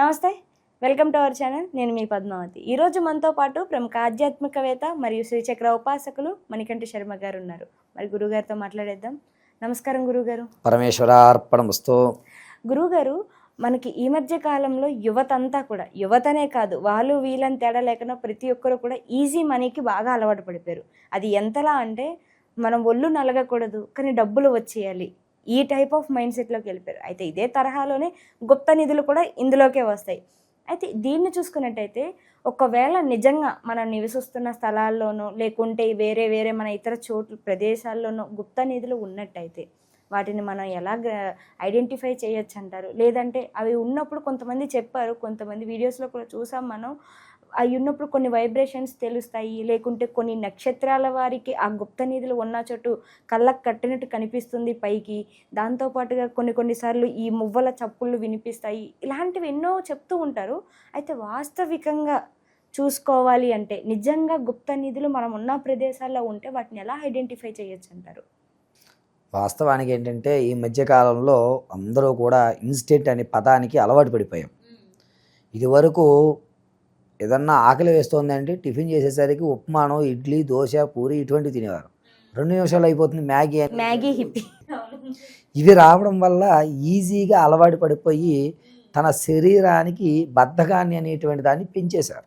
నమస్తే welcome to our channel. నేను మీ పద్మావతి. ఈరోజు మనతో పాటు ప్రముఖ ఆధ్యాత్మికవేత్త మరియు శ్రీచక్ర ఉపాసకులు మణికంఠ శర్మ గారు ఉన్నారు. మరి గురుగారితో మాట్లాడేద్దాం. నమస్కారం గురుగారు. పరమేశ్వరార్పణమస్తు. గురుగారు మనకి ఈ మధ్య కాలంలో యువత అంతా కూడా యువతనే కాదు వాళ్ళు వీళ్ళని తేడా లేకుండా ప్రతి ఒక్కరు కూడా ఈజీ మనీకి బాగా అలవాటు పడిపోయారు. అది ఎంతలా అంటే మనం ఒళ్ళు నలగకూడదు కానీ డబ్బులు వచ్చేయాలి. ఈ టైప్ ఆఫ్ మైండ్ సెట్లోకి వెళ్ళిపోయారు. అయితే ఇదే తరహాలోనే గుప్త నిధులు కూడా ఇందులోకే వస్తాయి. అయితే దీన్ని చూసుకున్నట్టయితే ఒకవేళ నిజంగా మనం నివసిస్తున్న స్థలాల్లోనో లేకుంటే వేరే వేరే మన ఇతర చోట్ల ప్రదేశాల్లోనో గుప్త నిధులు ఉన్నట్టయితే వాటిని మనం ఎలా ఐడెంటిఫై చేయొచ్చు అంటారు? లేదంటే అవి ఉన్నప్పుడు కొంతమంది చెప్పారు కొంతమంది వీడియోస్లో కూడా చూసాం మనం. అవి ఉన్నప్పుడు కొన్ని వైబ్రేషన్స్ తెలుస్తాయి. లేకుంటే కొన్ని నక్షత్రాల వారికి ఆ గుప్త నిధులు ఉన్న చోటు కళ్ళకు కట్టినట్టు కనిపిస్తుంది పైకి. దాంతోపాటుగా కొన్ని కొన్నిసార్లు ఈ మువ్వల చప్పుళ్ళు వినిపిస్తాయి. ఇలాంటివి ఎన్నో చెప్తూ ఉంటారు. అయితే వాస్తవికంగా చూసుకోవాలి అంటే నిజంగా గుప్త నిధులు మనం ఉన్న ప్రదేశాల్లో ఉంటే వాటిని ఎలా ఐడెంటిఫై చేయొచ్చు అంటారు? వాస్తవానికి ఏంటంటే ఈ మధ్యకాలంలో అందరూ కూడా ఇన్స్టెంట్ అనే పదానికి అలవాటు పడిపోయాం. ఇదివరకు ఏదన్నా ఆకలి వేస్తుంది అంటే టిఫిన్ చేసేసరికి ఉప్మాను ఇడ్లీ దోశ పూరి ఇటువంటివి తినేవారు. రెండు నిమిషాలు అయిపోతుంది మ్యాగీ అని. Maggi hippie. ఇవి రావడం వల్ల ఈజీగా అలవాటు పడిపోయి తన శరీరానికి బద్ధకాన్ని అనేటువంటి దాన్ని పెంచేశారు.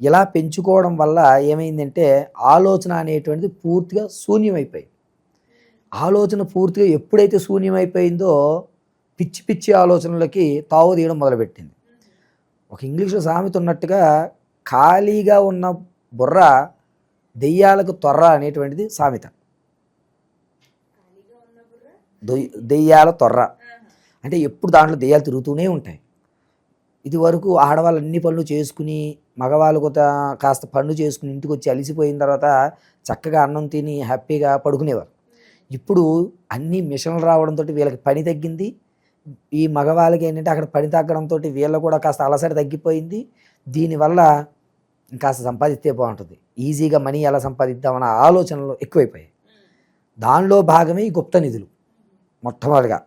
ఇలా పెంచుకోవడం వల్ల ఏమైందంటే ఆలోచన అనేటువంటిది పూర్తిగా శూన్యమైపోయింది. ఆలోచన పూర్తిగా ఎప్పుడైతే శూన్యమైపోయిందో పిచ్చి పిచ్చి ఆలోచనలకి తావు తీయడం మొదలుపెట్టింది. ఒక ఇంగ్లీష్లో సామెత ఉన్నట్టుగా ఖాళీగా ఉన్న బుర్ర దెయ్యాలకు తొర్ర అనేటువంటిది సామెత. దెయ్యాల తొర్ర. అంటే ఎప్పుడు దాంట్లో దెయ్యాలు తిరుగుతూనే ఉంటాయి. ఇది వరకు ఆడవాళ్ళు అన్ని పనులు చేసుకుని మగవాళ్ళు కొత్త కాస్త పనులు చేసుకుని ఇంటికి వచ్చి అలిసిపోయిన తర్వాత చక్కగా అన్నం తిని హ్యాపీగా పడుకునేవారు. ఇప్పుడు అన్ని మిషన్లు రావడంతో వీళ్ళకి పని తగ్గింది ఈ మగవాళ్ళకి ఏంటంటే అక్కడ పని తగ్గడంతో వీళ్ళు కూడా కాస్త అలసట తగ్గిపోయింది. దీనివల్ల కాస్త సంపాదిస్తే బాగుంటుంది. ఈజీగా మనీ ఎలా సంపాదిద్దామన్న ఆలోచనలు ఎక్కువైపోయాయి. దానిలో భాగమే ఈ గుప్త నిధులు మొట్టమొదటిగా.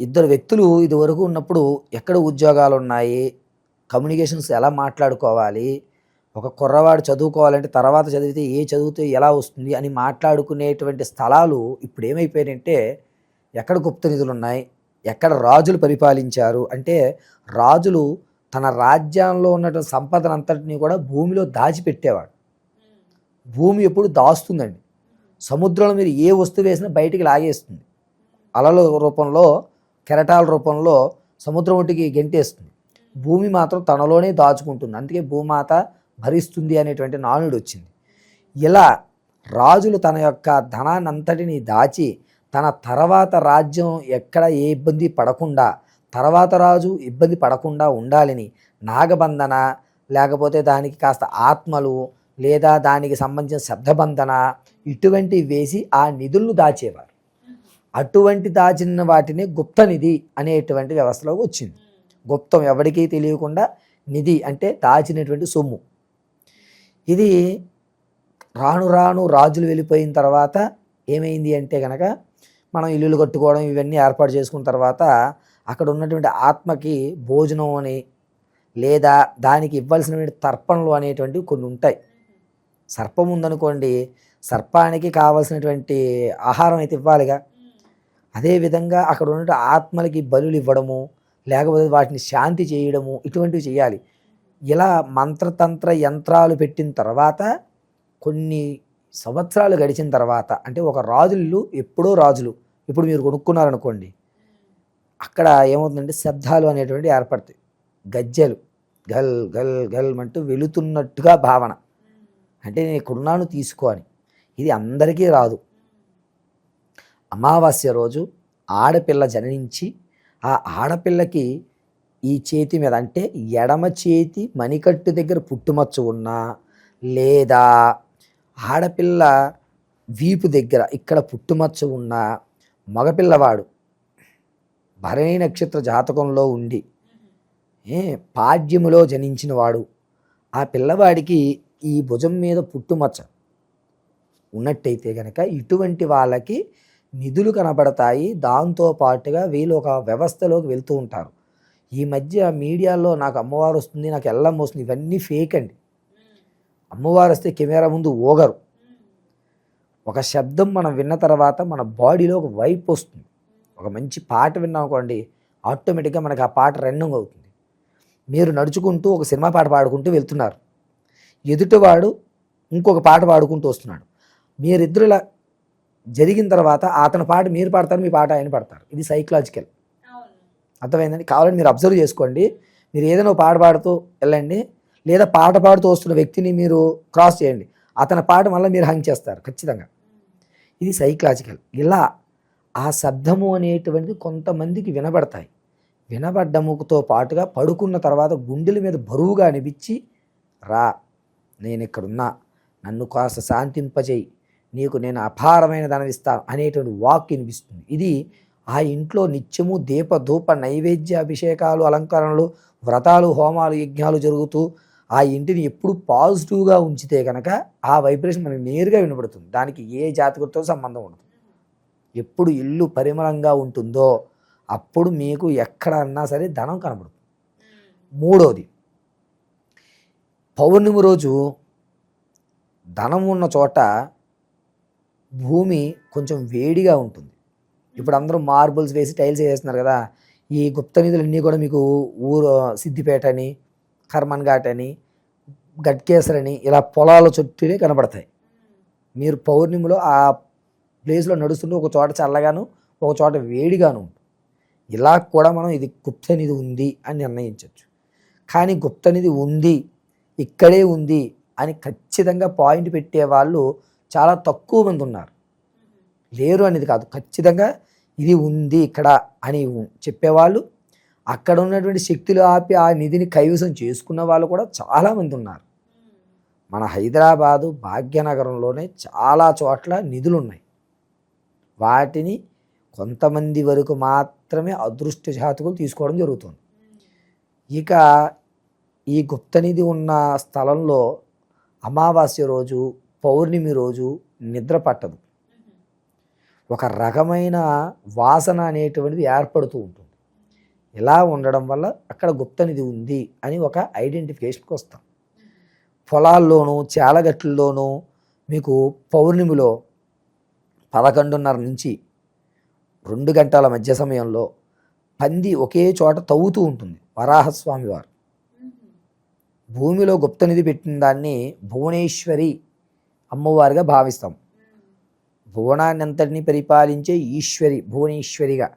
ఇద్దరు వ్యక్తులు ఇదివరకు ఉన్నప్పుడు ఎక్కడ ఉద్యోగాలు ఉన్నాయి కమ్యూనికేషన్స్ ఎలా మాట్లాడుకోవాలి ఒక కుర్రవాడు చదువుకోవాలంటే తర్వాత చదివితే ఏ చదివితే ఎలా వస్తుంది అని మాట్లాడుకునేటువంటి స్థలాలు ఇప్పుడు ఏమైపోయాయంటే ఎక్కడ గుప్త నిధులు ఉన్నాయి ఎక్కడ రాజులు పరిపాలించారు? అంటే రాజులు తన రాజ్యంలో ఉన్నటువంటి సంపదనంతటిని కూడా భూమిలో దాచిపెట్టేవాడు. భూమి ఎప్పుడు దాస్తుందండి. సముద్రంలో మీరు ఏ వస్తువు వేసినా బయటికి లాగేస్తుంది. అలల రూపంలో కెరటాల రూపంలో సముద్రం ఒడ్డుకి గెంటేస్తుంది. భూమి మాత్రం తనలోనే దాచుకుంటుంది. అందుకే భూమాత భరిస్తుంది అనేటువంటి నానుడు వచ్చింది. ఇలా రాజులు తన యొక్క ధనాన్నంతటిని దాచి తన తర్వాత రాజ్యం ఎక్కడ ఏ ఇబ్బంది పడకుండా తర్వాత రాజు ఇబ్బంది పడకుండా ఉండాలని నాగబంధన లేకపోతే దానికి కాస్త ఆత్మలు లేదా దానికి సంబంధించిన శబ్దబంధన ఇటువంటివి వేసి ఆ నిధులను దాచేవారు. అటువంటి దాచిన వాటిని గుప్త నిధి అనేటువంటి వ్యవస్థలోకి వచ్చింది. గుప్తం ఎవరికీ తెలియకుండా నిధి అంటే దాచినటువంటి సొమ్ము. ఇది రాను రాను రాజులు వెళ్ళిపోయిన తర్వాత ఏమైంది అంటే కనుక మనం ఇల్లులు కట్టుకోవడం ఇవన్నీ ఏర్పాటు చేసుకున్న తర్వాత అక్కడ ఉన్నటువంటి ఆత్మకి భోజనం అని లేదా దానికి ఇవ్వాల్సినటువంటి తర్పణలు అనేటువంటివి కొన్ని ఉంటాయి. సర్పం ఉందనుకోండి సర్పానికి కావాల్సినటువంటి ఆహారం అయితే ఇవ్వాలిగా. అదేవిధంగా అక్కడ ఉన్న ఆత్మలకి బలులు ఇవ్వడము లేకపోతే వాటిని శాంతి చేయడము ఇటువంటివి చేయాలి. ఇలా మంత్రతంత్ర యంత్రాలు పెట్టిన తర్వాత కొన్ని సంవత్సరాలు గడిచిన తర్వాత అంటే ఒక రాజులు ఎప్పుడో రాజులు ఇప్పుడు మీరు కొనుక్కున్నారనుకోండి అక్కడ ఏమవుతుందంటే శబ్దాలు అనేటువంటి ఏర్పడతాయి. గజ్జెలు గల్ గల్ గల్ అంటూ వెళుతున్నట్టుగా భావన. అంటే నేను ఇక్కడున్నాను తీసుకో అని. ఇది అందరికీ రాదు. అమావాస్య రోజు ఆడపిల్ల జననించి ఆ ఆడపిల్లకి ఈ చేతి మీద అంటే ఎడమ చేతి మణికట్టు దగ్గర పుట్టుమచ్చ ఉన్నా లేదా ఆడపిల్ల వీపు దగ్గర ఇక్కడ పుట్టుమచ్చ ఉన్నా మగపిల్లవాడు భరణి నక్షత్ర జాతకంలో ఉండి పాడ్యములో జనించిన వాడు ఆ పిల్లవాడికి ఈ భుజం మీద పుట్టుమచ్చ ఉన్నట్టయితే కనుక ఇటువంటి వాళ్ళకి నిధులు కనబడతాయి. దాంతో పాటుగా వీళ్ళు ఒక వ్యవస్థలోకి వెళ్తూ ఉంటారు. ఈ మధ్య మీడియాలో నాకు అమ్మవారు వస్తుంది నాకు ఎల్లం వస్తుంది ఇవన్నీ ఫేక్ అండి. అమ్మవారు వస్తే కెమెరా ముందు ఓగరు ఒక శబ్దం మనం విన్న తర్వాత మన బాడీలో ఒక వైపు వస్తుంది. ఒక మంచి పాట విన్నాం అనుకోండి ఆటోమేటిక్గా మనకి ఆ పాట రన్నింగ్ అవుతుంది. మీరు నడుచుకుంటూ ఒక సినిమా పాట పాడుకుంటూ వెళ్తున్నారు. ఎదుటివాడు ఇంకొక పాట పాడుకుంటూ వస్తున్నాడు. మీరిద్దరు ఇలా జరిగిన తర్వాత అతని పాట మీరు పాడతారు మీ పాట ఆయన పాడతారు. ఇది సైకలాజికల్. అర్థమైందండి? కావాలని మీరు అబ్జర్వ్ చేసుకోండి. మీరు ఏదైనా ఒక పాట పాడుతూ వెళ్ళండి లేదా పాట పాడుతూ వస్తున్న వ్యక్తిని మీరు క్రాస్ చేయండి. అతని పాట మళ్ళీ మీరు హంగ్ చేస్తారు ఖచ్చితంగా. ఇది సైకలాజికల్. ఇలా ఆ శబ్దము అనేటువంటిది కొంతమందికి వినబడతాయి. వినబడ్డముతో పాటుగా పడుకున్న తర్వాత గుండెల మీద బరువుగా అనిపించి రా నేను ఇక్కడున్నా నన్ను కాస్త శాంతింపజేయి. నీకు నేను అపారమైన ధనం ఇస్తాను అనేటువంటి వాక్ వినిపిస్తుంది. ఇది ఆ ఇంట్లో నిత్యము దీప ధూప నైవేద్య అభిషేకాలు అలంకరణలు వ్రతాలు హోమాలు యజ్ఞాలు జరుగుతూ ఆ ఇంటిని ఎప్పుడు పాజిటివ్గా ఉంచితే కనుక ఆ వైబ్రేషన్ మనకి నేరుగా వినబడుతుంది దానికి ఏ జాతకుడితో సంబంధం ఉండదు. ఎప్పుడు ఇల్లు పరిమళంగా ఉంటుందో అప్పుడు మీకు ఎక్కడ అన్నా సరే ధనం కనబడుతుంది. మూడోది పౌర్ణమి రోజు ధనం ఉన్న చోట భూమి కొంచెం వేడిగా ఉంటుంది. ఇప్పుడు అందరూ మార్బుల్స్ వేసి టైల్స్ వేస్తున్నారు కదా ఈ గుప్త నిధులన్నీ కూడా మీకు ఊరు సిద్దిపేట అని కర్మన్ ఘాట్ అని గట్కేసర్ అని ఇలా పొలాల చుట్టూనే కనబడతాయి. మీరు పౌర్ణిమలో ఆ ప్లేస్లో నడుస్తుంటే ఒక చోట చల్లగాను ఒక చోట వేడిగాను ఇలా కూడా మనం ఇది గుప్తనిధి ఉంది అని నిర్ణయించవచ్చు కానీ గుప్తనిధి ఉంది ఇక్కడే ఉంది అని ఖచ్చితంగా పాయింట్ పెట్టే వాళ్ళు చాలా తక్కువ మంది ఉన్నారు. లేరు అనేది కాదు ఖచ్చితంగా ఇది ఉంది ఇక్కడ అని చెప్పేవాళ్ళు అక్కడ ఉన్నటువంటి శక్తులు ఆపి ఆ నిధిని కైవసం చేసుకున్న వాళ్ళు కూడా చాలామంది ఉన్నారు. మన హైదరాబాదు భాగ్యనగరంలోనే చాలా చోట్ల నిధులు ఉన్నాయి వాటిని కొంతమంది వరకు మాత్రమే అదృష్ట జాతకులు తీసుకోవడం జరుగుతుంది. ఇక ఈ గుప్త నిధి ఉన్న స్థలంలో అమావాస్య రోజు పౌర్ణమి రోజు నిద్ర పట్టదు. ఒక రకమైన వాసన అనేటువంటిది ఏర్పడుతూ ఉంటుంది. ఇలా ఉండడం వల్ల అక్కడ గుప్తనిధి ఉంది అని ఒక ఐడెంటిఫికేషన్కి వస్తాం. పొలాల్లోనూ చాలగట్లలోనూ మీకు పౌర్ణమిలో పదకొండున్నర నుంచి రెండు గంటల మధ్య సమయంలో పంది ఒకే చోట తవ్వుతూ ఉంటుంది వరాహస్వామి వారు భూమిలో గుప్తనిధి పెట్టిన దాన్ని భువనేశ్వరి అమ్మవారిగా భావిస్తాం. భువనాన్ని అంతటిని పరిపాలించే ఈశ్వరి భువనేశ్వరిగా.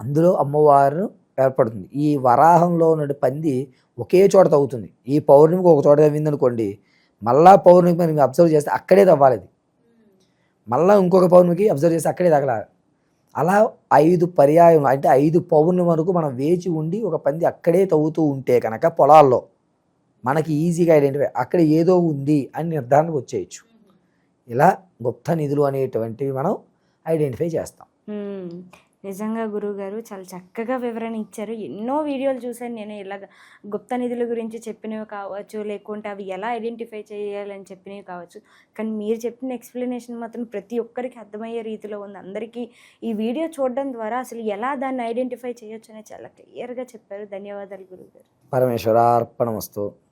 అందులో అమ్మవారు ఏర్పడుతుంది. ఈ వరాహంలో ఉన్న పంది ఒకే చోట తవ్వుతుంది. ఈ పౌర్ణమికి ఒక చోట తవ్వింది అనుకోండి మళ్ళా పౌర్ణమికి మనం అబ్జర్వ్ చేస్తే అక్కడే తవ్వాలి అది మళ్ళీ ఇంకొక పౌర్ణమికి అబ్జర్వ్ చేస్తే అక్కడే తగలాలి. అలా ఐదు పర్యాయం అంటే ఐదు పౌర్ణమి వరకు మనం వేచి ఉండి ఒక పంది అక్కడే తవ్వుతూ ఉంటే కనుక పొలాల్లో మనకి ఈజీగా ఐడెంటిఫై అక్కడ ఏదో ఉంది అని నిర్ధారణకు వచ్చేయచ్చు. ఇలా గుప్త నిధులు అనేటువంటివి మనం ఐడెంటిఫై చేస్తాం. నిజంగా గురువుగారు చాలా చక్కగా వివరణ ఇచ్చారు. ఎన్నో వీడియోలు చూశాను నేను. ఇలా గుప్త నిధుల గురించి చెప్పినవి కావచ్చు లేకుంటే అవి ఎలా ఐడెంటిఫై చేయాలని చెప్పినవి కావచ్చు. కానీ మీరు చెప్పిన ఎక్స్ప్లెనేషన్ మాత్రం ప్రతి ఒక్కరికి అర్థమయ్యే రీతిలో ఉంది. అందరికీ ఈ వీడియో చూడడం ద్వారా అసలు ఎలా దాన్ని ఐడెంటిఫై చేయొచ్చు అనేది చాలా క్లియర్గా చెప్పారు. ధన్యవాదాలు గురువుగారు. పరమేశ్వరార్పణమస్తు.